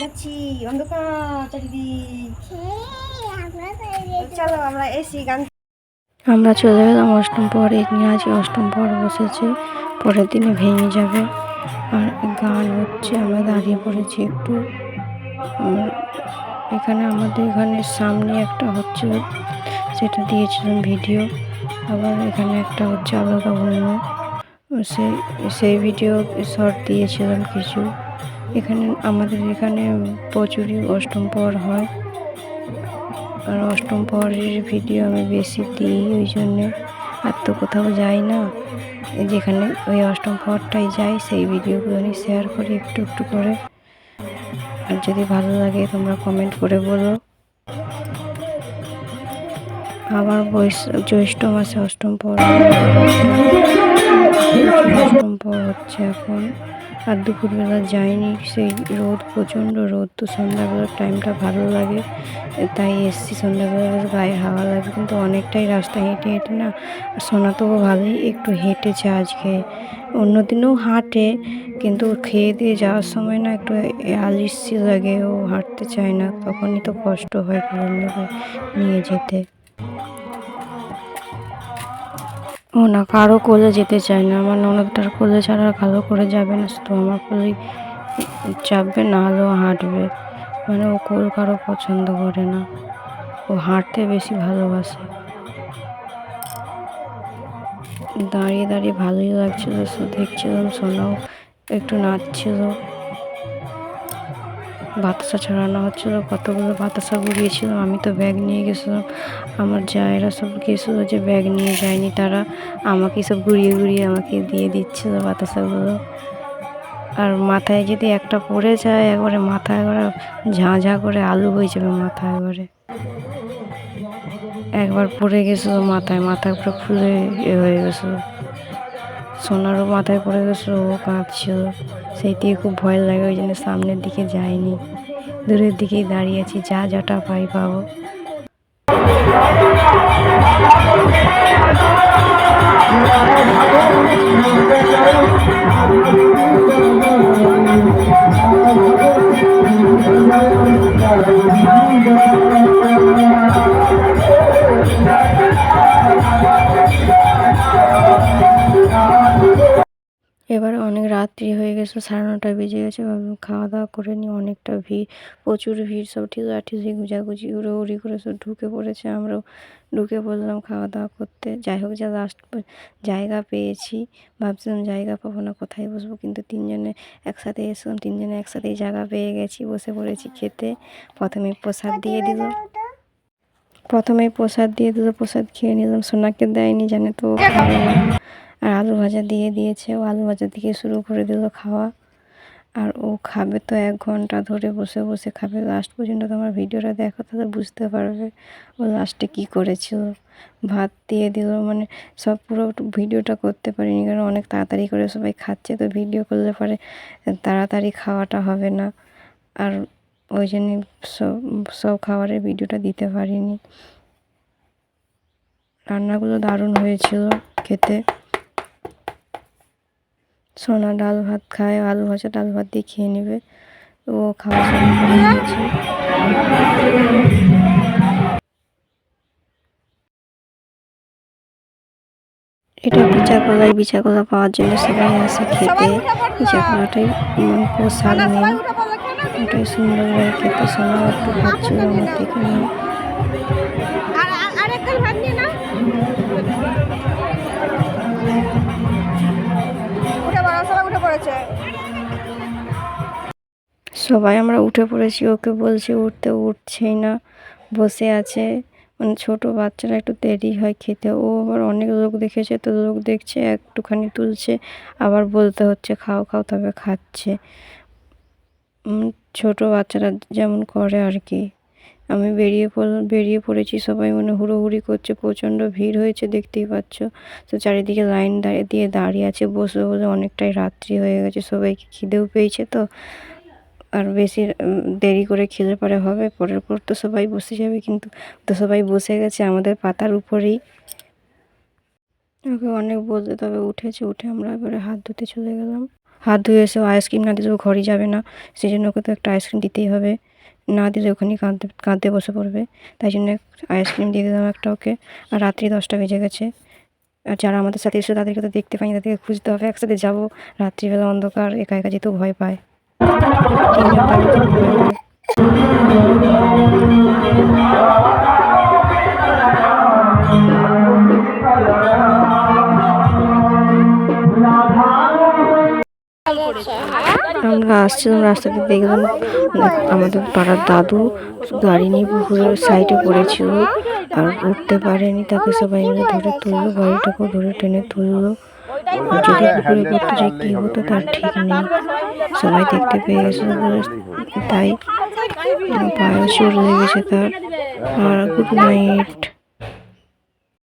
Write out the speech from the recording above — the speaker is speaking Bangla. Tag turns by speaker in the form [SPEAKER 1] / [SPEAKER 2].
[SPEAKER 1] যাচ্ছি অন্ধকার, চারিদিক। চলো আমরা এসি গান
[SPEAKER 2] আমরা চলে গেলাম অষ্টম পর পরে নিয়ে আজ অষ্টম পর বসেছে, পরের দিনে ভেঙে যাবে। আর গান হচ্ছে, আমরা দাঁড়িয়ে পড়েছি একটু। এখানে আমাদের এখানে সামনে একটা হচ্ছে, সেটা দিয়েছিলাম ভিডিও। আবার এখানে একটা হচ্ছে আলাদা অন্য সেই সেই ভিডিও শর্ট দিয়েছিলাম কিছু। এখানে আমাদের এখানে প্রচুরই অষ্টম পর হয়। আর অষ্টম পরের ভিডিও আমি বেশি দিই, ওই জন্যে আর তো কোথাও যাই না। যেখানে ওই অষ্টম পরটাই যাই, সেই ভিডিওগুলো আমি শেয়ার করি একটু একটু করে। আর যদি ভালো লাগে তোমরা কমেন্ট করে বলো। আবার জ্যৈষ্ঠ মাসে অষ্টম পর অষ্টম পর হচ্ছে এখন। আর দুপুরবেলা যাইনি, সেই রোদ, প্রচণ্ড রোদ, তো সন্ধ্যাবেলার টাইমটা ভালো লাগে। তাই এসছি সন্ধ্যাবেলা গায়ে হাওয়া লাগে কিন্তু অনেকটাই রাস্তা হেঁটে হেঁটে না, আর সোনা তো ভালোই একটু হেঁটেছে আজকে। অন্যদিনও হাঁটে, কিন্তু খেয়ে দিয়ে যাওয়ার সময় না একটু আলিসি লাগে, ও হাঁটতে চায় না, তখনই তো কষ্ট হয় নিয়ে যেতে। ও না, কারও কোলে যেতে চায় না। আমার ননদটার কোলে ছাড়া ভালো করে যাবে না। তো আমার কোলেই চাপবে না হলেও হাঁটবে। মানে ও কোল কারও পছন্দ করে না। ও হাঁটতে বেশি ভালোবাসে। দাঁড়িয়ে দাঁড়িয়ে ভালোই লাগছিল। দেখছিলাম, সোনাও একটু নাচছিল। বাতাসা ছড়ানো হচ্ছিল, কতগুলো বাতাসা গুড়িয়েছিল আমি তো ব্যাগ নিয়ে গেছিলাম। আমার জায়েরা সব গেছিল যে ব্যাগ নিয়ে যায়নি, তারা আমাকে সব ঘুরিয়ে ঘুরিয়ে আমাকে দিয়ে দিচ্ছিল বাতাসাগুলো। আর মাথায় যদি একটা পড়ে যায়, একবারে মাথা একবারে ঝাঁ ঝাঁ করে আলু হয়ে যাবে মাথা একবারে। একবার পড়ে গেছিল মাথায় মাথা পুরো ফুলে হয়ে গেছিল। সোনারও মাথায় পড়ে গেছিল ও কাঁদছিল সেই দিকে খুব ভয় লাগে, ওই জন্য সামনের দিকে যায়নি দূরের দিকেই দাঁড়িয়ে আছি যা যাটা পাই পাবো। গেছে সাড়ে নটা বেজে গেছে খাওয়া দাওয়া করে নিই। অনেকটা ভিড়, প্রচুর ভিড়, সব ঠিকা ঠিকি গুজাগুজি উড়ি করে সব ঢুকে পড়েছে আমরাও। ঢুকে পড়লাম খাওয়া দাওয়া করতে। যাই হোক, যা লাস্ট জায়গা পেয়েছি। ভাবছিলাম জায়গা পাবো না, কোথায় বসবো? কিন্তু তিনজনে একসাথে এসলাম তিনজনে একসাথেই জায়গা পেয়ে গেছি, বসে পড়েছি খেতে। প্রথমে প্রসাদ দিয়ে দিল। প্রথমে প্রসাদ দিয়ে দিল, প্রসাদ খেয়ে নিলাম। সোনাকে দেয়নি, জানে তো আর আলু ভাজা দিয়ে দিয়েছে। ও আলু ভাজা থেকে শুরু করে দিল খাওয়া। আর ও খাবে তো এক ঘণ্টা ধরে বসে বসে খাবে। লাস্ট পর্যন্ত তোমার ভিডিওটা দেখো, তাহলে বুঝতে পারবে ও লাস্টে কি করেছিল। ভাত দিয়ে দিল মানে সব পুরো ভিডিওটা করতে পারিনি, কারণ অনেক তাড়াতাড়ি করে সবাই খাচ্ছে। তো ভিডিও করলে পরে তাড়াতাড়ি খাওয়াটা হবে না। আর ওই জন্যই সব সব খাবারের ভিডিওটা দিতে পারিনি। রান্নাগুলো দারুণ হয়েছিল খেতে। সোনা ডাল ভাত খায় আলু ভাজা ডাল ভাত দিয়ে খেয়ে নেবে। ও খাওয়া করে এটা বিচা কলাই বিচা কলা পাওয়ার জন্য সবাই আসে খেতে। বিচা কলাটাই পোশাক নেই ওটাই সুন্দর লাগে খেতে সোনা একটু খাচ্ছিল আমার থেকে
[SPEAKER 1] সবাই
[SPEAKER 2] আমরা উঠে পড়েছি, ওকে বলছি উঠতে উঠছেই না, বসে আছে। মানে ছোট বাচ্চারা একটু দেরি হয় খেতে। ও আবার অনেক লোক দেখেছে তো লোক দেখছে, একটুখানি তুলছে, আবার বলতে হচ্ছে খাও খাও, তবে খাচ্ছে। ছোট বাচ্চারা যেমন করে আর কি। আমি বেরিয়ে বেরিয়ে পড়েছি। সবাই মানে হুড়োহুড়ি করছে, প্রচণ্ড ভিড় হয়েছে, দেখতেই পাচ্ছ। তো চারিদিকে লাইন দাঁড়িয়ে দিয়ে দাঁড়িয়ে আছে বসে বসে অনেকটাই রাত্রি হয়ে গেছে, সবাইকে খিদেও পেয়েছে তো। আর বেশি দেরি করে খেলে পরে হবে, পরের পর তো সবাই বসে যাবে কিন্তু, তো সবাই বসে গেছে আমাদের পাতার উপরেই। ওকে অনেক বলতে তবে উঠেছে, উঠে আমরা এবারে হাত ধুতে চলে গেলাম। হাত ধুয়ে এসেও আইসক্রিম না ও ঘরে যাবে না সেই জন্য ওকে তো একটা আইসক্রিম দিতেই হবে। না দিলে ওখানেই কাঁদতে কাঁদতে বসে পড়বে। তাই জন্য আইসক্রিম দিয়ে দিলাম একটা ওকে। আর রাত্রি দশটা বেজে গেছে। আর যারা আমাদের সাথে এসে তাদেরকে তো দেখতে পাইনি, তাদেরকে খুঁজতে হবে। একসাথে যাব। রাত্রিবেলা অন্ধকার, একা একা যেতেও ভয় পায়। ভয় পায় আসছিলাম রাস্তাতে, দেখলাম আমাদের পাড়ার দাদু গাড়ি নিয়ে পুকুরের সাইডে পড়েছিল আর উঠতে পারেনি, তাকে সবাই মিলে ধরে তুললো গাড়িটাকেও ধরে টেনে তুললো। যদি পুকুরে পড়তে যে কী হতো তার ঠিক নেই। সবাই দেখতে পেয়ে গেছে, তাই পায়ে চোট লেগেছে তার। আর গুড নাইট।